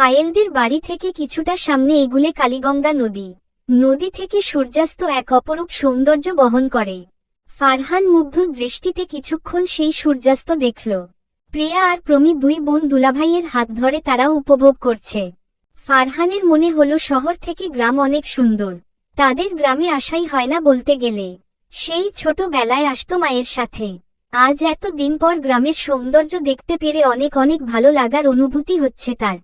পায়েলদের বাড়ি থেকে কিছুটা সামনে এগুলে কালীগঙ্গা নদী। নদী থেকে সূর্যাস্ত এক অপরূপ সৌন্দর্য বহন করে। ফারহান মুগ্ধ দৃষ্টিতে কিছুক্ষণ সেই সূর্যাস্ত দেখল। প্রিয়া আর প্রমি দুই বোন দুলাভাইয়ের হাত ধরে তারাও উপভোগ করছে। ফারহানের মনে হলো শহর থেকে গ্রাম অনেক সুন্দর। তাদের গ্রামে আসাই হয় না বলতে গেলে। সেই ছোটবেলায় আসতো মায়ের সাথে। আজ এত দিন পর গ্রামের সৌন্দর্য দেখতে পেরে অনেক অনেক ভালো লাগার অনুভূতি হচ্ছে তার।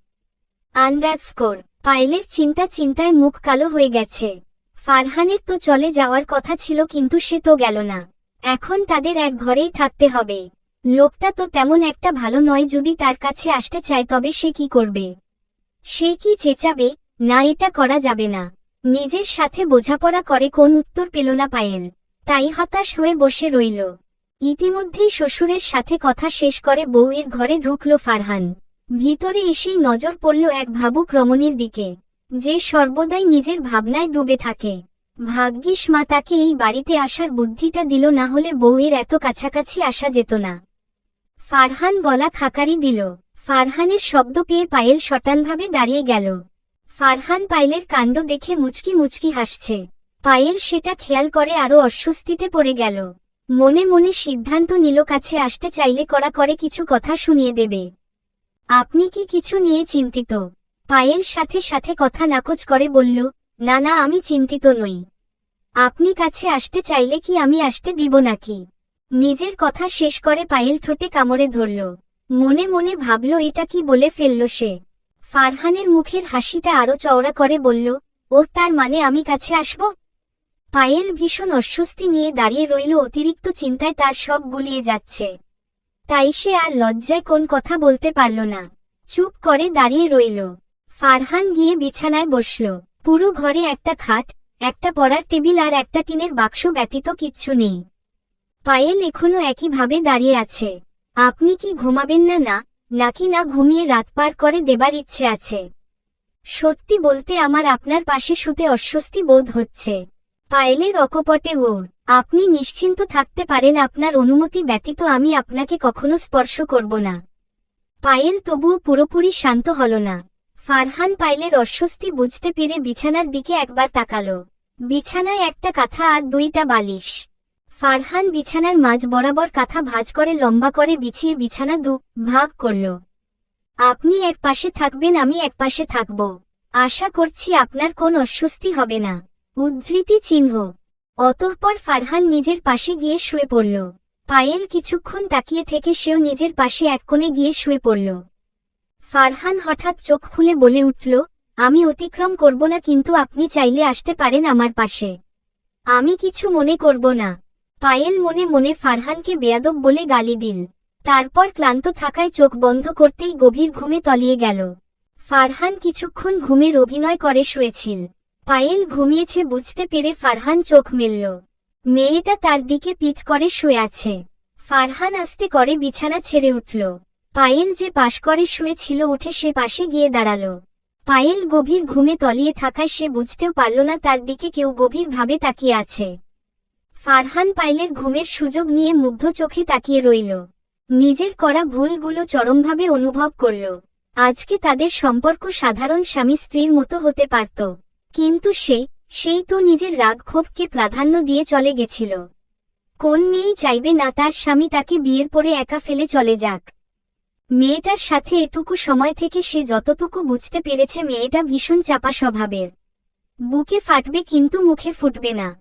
আন্ডারস্কোর পাইলের চিন্তা চিন্তায় মুখ কালো হয়ে গেছে। ফারহানের তো চলে যাওয়ার কথা ছিল কিন্তু সে তো গেল না। এখন তাদের এক ঘরেই থাকতে হবে। লোকটা তো তেমন একটা ভালো নয় যদি তার কাছে আসতে চায় তবে সে কি করবে? সে কি চেঁচাবে? না, এটা করা যাবে না। নিজের সাথে বোঝাপড়া করে কোন উত্তর পেল না পায়েল। তাই হতাশ হয়ে বসে রইল। ইতিমধ্যেই শ্বশুরের সাথে কথা শেষ করে বউয়ের ঘরে ঢুকল ফারহান। ভিতরে এসেই নজর পড়ল এক ভাবুক রমণীর দিকে, যে সর্বদাই নিজের ভাবনায় ডুবে থাকে। ভাগ্যিস মা তাকে এই বাড়িতে আসার বুদ্ধিটা দিল না হলে বউয়ের এত কাছাকাছি আসা যেত না। ফারহান গলা খাকারি দিল। ফারহানের শব্দ পেয়ে পায়েল শটানভাবে দাঁড়িয়ে গেল। ফারহান পায়েলের কাণ্ড দেখে মুচকি মুচকি হাসছে। পায়েল সেটা খেয়াল করে আরও অস্বস্তিতে পড়ে গেল। মনে মনে সিদ্ধান্ত নিল কাছে আসতে চাইলে করা করে কিছু কথা শুনিয়ে দেবে। আপনি কি কিছু নিয়ে চিন্তিত? পায়েল সাথে সাথে কথা নাকচ করে বলল, না না, আমি চিন্তিত নই। আপনি কাছে আসতে চাইলে কি আমি আসতে দিব নাকি? নিজের কথা শেষ করে পায়েল ঠোঁটে কামড়ে ধরল। মনে মনে ভাবল, এটা কি বলে ফেলল সে? ফারহানের মুখের হাসিটা আরও চওড়া করে বলল, ও, তার মানে আমি কাছে আসব? পায়েল ভীষণ অস্বস্তি নিয়ে দাঁড়িয়ে রইল, অতিরিক্ত চিন্তায় তার সব গুলিয়ে যাচ্ছে। তাই সে আর লজ্জায় কোন কথা বলতে পারল না। চুপ করে দাঁড়িয়ে রইল। ফারহান গিয়ে বিছানায় বসল। পুরো ঘরে একটা খাট, একটা পড়ার টেবিল আর একটা টিনের বাক্স ব্যতীত কিচ্ছু নেই। পায়েল এখনও একইভাবে দাঁড়িয়ে আছে। আপনি কি ঘুমাবেন না না, নাকি না ঘুমিয়ে রাত পার করে দেবার ইচ্ছে আছে? সত্যি বলতে আমার আপনার পাশে শুতে অস্বস্তি বোধ হচ্ছে। পায়েলের অকপটে ওর আপনি নিশ্চিন্ত থাকতে পারেন আপনার অনুমতি ব্যতীত আমি আপনাকে কখনো স্পর্শ করব না। পায়েল তবুও পুরোপুরি শান্ত হল না। ফারহান পায়েলের অস্বস্তি বুঝতে পেরে বিছানার দিকে একবার তাকালো। বিছানায় একটা কাঁথা আর দুইটা বালিশ। ফারহান বিছানার মাঝ বরাবর কাঁথা ভাঁজ করে লম্বা করে বিছিয়ে বিছানা দু ভাগ করল। আপনি এক পাশে থাকবেন, আমি এক পাশে থাকব। আশা করছি আপনার কোন অস্বস্তি হবে না। উদ্ধৃতি চিহ্ন। অতঃপর ফারহান নিজের পাশে গিয়ে শুয়ে পড়ল। পায়েল কিছুক্ষণ তাকিয়ে থেকে সেও নিজের পাশে এক কোণে গিয়ে শুয়ে পড়ল। ফারহান হঠাৎ চোখ খুলে বলে উঠল, আমি অতিক্রম করব না, কিন্তু আপনি চাইলে আসতে পারেন আমার পাশে। আমি কিছু মনে করব না। পায়েল মনে মনে ফারহানকে বেয়াদব বলে গালি দিল। তারপর ক্লান্ত থাকায় চোখ বন্ধ করতেই গভীর ঘুমে তলিয়ে গেল। ফারহান কিছুক্ষণ ঘুমের অভিনয় করে শুয়েছিল। পায়েল ঘুমিয়েছে বুঝতে পেরে ফারহান চোখ মেলল। মেয়েটা তার দিকে পিঠ করে শুয়ে আছে। ফারহান আস্তে করে বিছানা ছেড়ে উঠল। পায়েল যে পাশ করে শুয়েছিল উঠে সে পাশে গিয়ে দাঁড়াল। পায়েল গভীর ঘুমে তলিয়ে থাকায় সে বুঝতেও পারল না তার দিকে কেউ গভীরভাবে তাকিয়ে আছে। ফারহান পাইলের ঘুমের সুযোগ নিয়ে মুগ্ধ চোখে তাকিয়ে রইল। নিজের করা ভুলগুলো চরমভাবে অনুভব করল। আজকে তাদের সম্পর্ক সাধারণ স্বামী স্ত্রীর মতো হতে পারত। কিন্তু সে, সেই তো নিজের রাগ ক্ষোভকে প্রাধান্য দিয়ে চলে গেছিল। কোন মেয়েই চাইবে না তার স্বামী তাকে বিয়ের পরে একা ফেলে চলে যাক। মেয়েটার সাথে এটুকু সময় থেকে সে যতটুকু বুঝতে পেরেছে মেয়েটা ভীষণ চাপা স্বভাবের। বুকে ফাটবে কিন্তু মুখে ফুটবে না।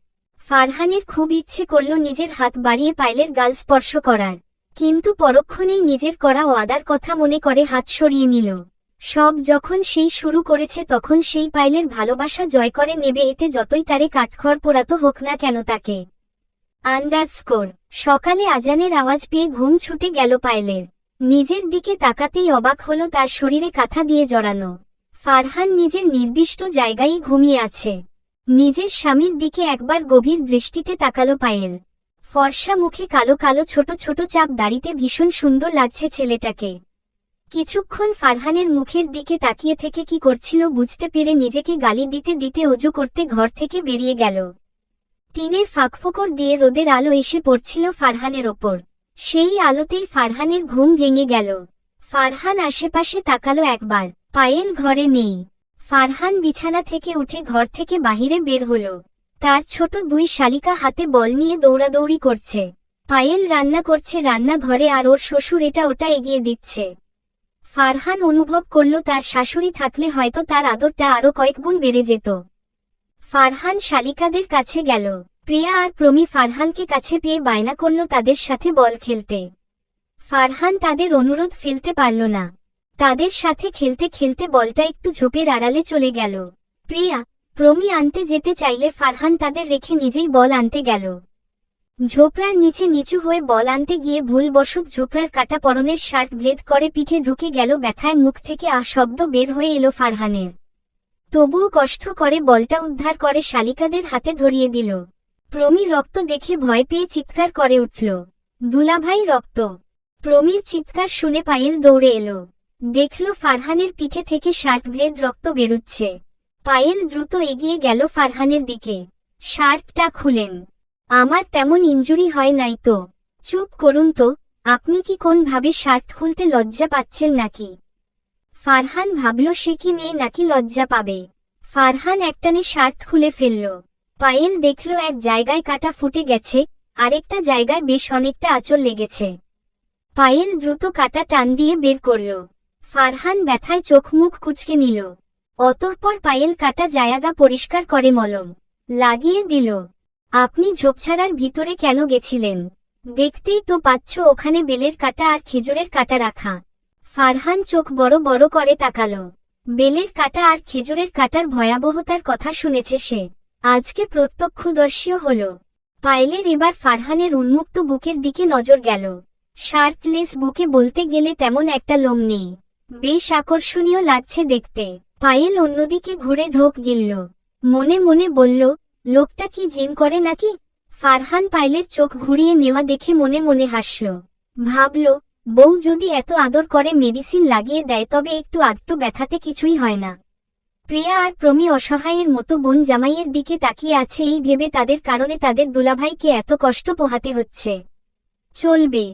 ফারহানের খুব ইচ্ছে করল নিজের হাত বাড়িয়ে পাইলের গাল স্পর্শ করার। কিন্তু পরক্ষণেই নিজের করা ওয়াদার কথা মনে করে হাত সরিয়ে নিল। সব যখন সেই শুরু করেছে তখন সেই পাইলের ভালোবাসা জয় করে নেবে এতে যতই তারে কাঠখড় পোড়াতো হোক না কেন তাকে। আন্ডারস্কোর সকালে আজানের আওয়াজ পেয়ে ঘুম ছুটে গেল পাইলের। নিজের দিকে তাকাতেই অবাক হল তার শরীরে কাঁথা দিয়ে জড়ানো। ফারহান নিজের নির্দিষ্ট জায়গায় ঘুমিয়ে আছে। নিজের স্বামীর দিকে একবার গভীর দৃষ্টিতে তাকালো পায়েল। ফর্সা মুখে কালো কালো ছোট ছোট চাপ দাড়িতে ভীষণ সুন্দর লাগছে ছেলেটাকে। কিছুক্ষণ ফারহানের মুখের দিকে তাকিয়ে থেকে কি করছিল বুঝতে পেরে নিজেকে গালি দিতে দিতে অজু করতে ঘর থেকে বেরিয়ে গেল। টিনের ফাঁকফোকর দিয়ে রোদের আলো এসে পড়ছিল ফারহানের ওপর। সেই আলোতেই ফারহানের ঘুম ভেঙে গেল। ফারহান আশেপাশে তাকালো একবার। পায়েল ঘরে নেই। ফারহান বিছানা থেকে উঠে ঘর থেকে বাহিরে বের হলো। তার ছোট দুই শালিকা হাতে বল নিয়ে দৌড়াদৌড়ি করছে। পায়েল রান্না করছে রান্নাঘরে আর ওর শ্বশুর এটা ওটা এগিয়ে দিচ্ছে। ফারহান অনুভব করল তার শাশুড়ি থাকলে হয়তো তার আদরটা আরও কয়েকগুণ বেড়ে যেত। ফারহান শালিকাদের কাছে গেল। প্রিয়া আর প্রমি ফারহানকে কাছে পেয়ে বায়না করল তাদের সাথে বল খেলতে। ফারহান তাদের অনুরোধ ফেলতে পারল না। তাদের সাথে খেলতে খেলতে বলটা একটু ঝোপের আড়ালে চলে গেল। প্রিয়া, প্রমি আনতে যেতে চাইলে ফারহান তাদের রেখে নিজেই বল আনতে গেল। ঝোপড়ার নিচে নিচু হয়ে বল আনতে গিয়ে ভুলবশত ঝোপড়ার কাটা পরনের শার্ট ব্লেদ করে পিঠে ঢুকে গেল ব্যথায় মুখ থেকে আ শব্দ বের হয়ে এলো ফারহানের। তবুও কষ্ট করে বলটা উদ্ধার করে শালিকাদের হাতে ধরিয়ে দিল। প্রমি রক্ত দেখে ভয় পেয়ে চিৎকার করে উঠল। দুলাভাই রক্ত। প্রমির চিৎকার শুনে পায়েল দৌড়ে এলো। দেখল ফারহানের পিঠে থেকে শার্ট ব্লেড রক্ত বেরুচ্ছে। পায়েল দ্রুত এগিয়ে গেল ফারহানের দিকে। শার্টটা খুলেন। আমার তেমন ইঞ্জুরি হয় নাই তো। চুপ করুন তো, আপনি কি কোন ভাবে শার্ট খুলতে লজ্জা পাচ্ছেন নাকি? ফারহান ভাবল সে কি মেয়ে নাকি লজ্জা পাবে। ফারহান একটানে শার্ট খুলে ফেলল। পায়েল দেখল এক জায়গায় কাটা ফুটে গেছে, আরেকটা জায়গায় বেশ অনেকটা আঁচল লেগেছে। পায়েল দ্রুত কাটা টান দিয়ে বের করল। ফারহান ব্যথায় চোখ মুখ কুচকে নিল। অতঃপর পায়েল কাটা জায়গা পরিষ্কার করে মলম। লাগিয়ে দিল। আপনি ঝোপছাড়ার ভিতরে কেন গেছিলেন? দেখতেই তো পাচ্ছ ওখানে বেলের কাটা আর খেজুরের কাটা রাখা। ফারহান চোখ বড় বড় করে তাকালো। বেলের কাটা আর খেজুরের কাটার ভয়াবহতার কথা শুনেছে সে। আজকে প্রত্যক্ষদর্শীও হল। পায়েলের এবার ফারহানের উন্মুক্ত বুকের দিকে নজর গেল। শার্টলেস বুকে বলতে গেলে তেমন একটা লোম নেই। বেশ আকর্ষণীয় লাগছে দেখতে। পায়েল অন্যদিকে ঘুরে ঢোক গিলল। মনে মনে বলল লোকটা কি জিম করে নাকি? ফারহান পাইলের চোখ ঘুরিয়ে নেওয়া দেখে মনে মনে হাসল। ভাবল, বউ যদি এত আদর করে মেডিসিন লাগিয়ে দেয় তবে একটু আধটু ব্যথাতে কিছুই হয় না। প্রিয়া আর প্রমি অসহায়ের মতো বোন জামাইয়ের দিকে তাকিয়ে আছে এই ভেবে তাদের কারণে তাদের দুলাভাইকে এত কষ্ট পোহাতে হচ্ছে। চলবে।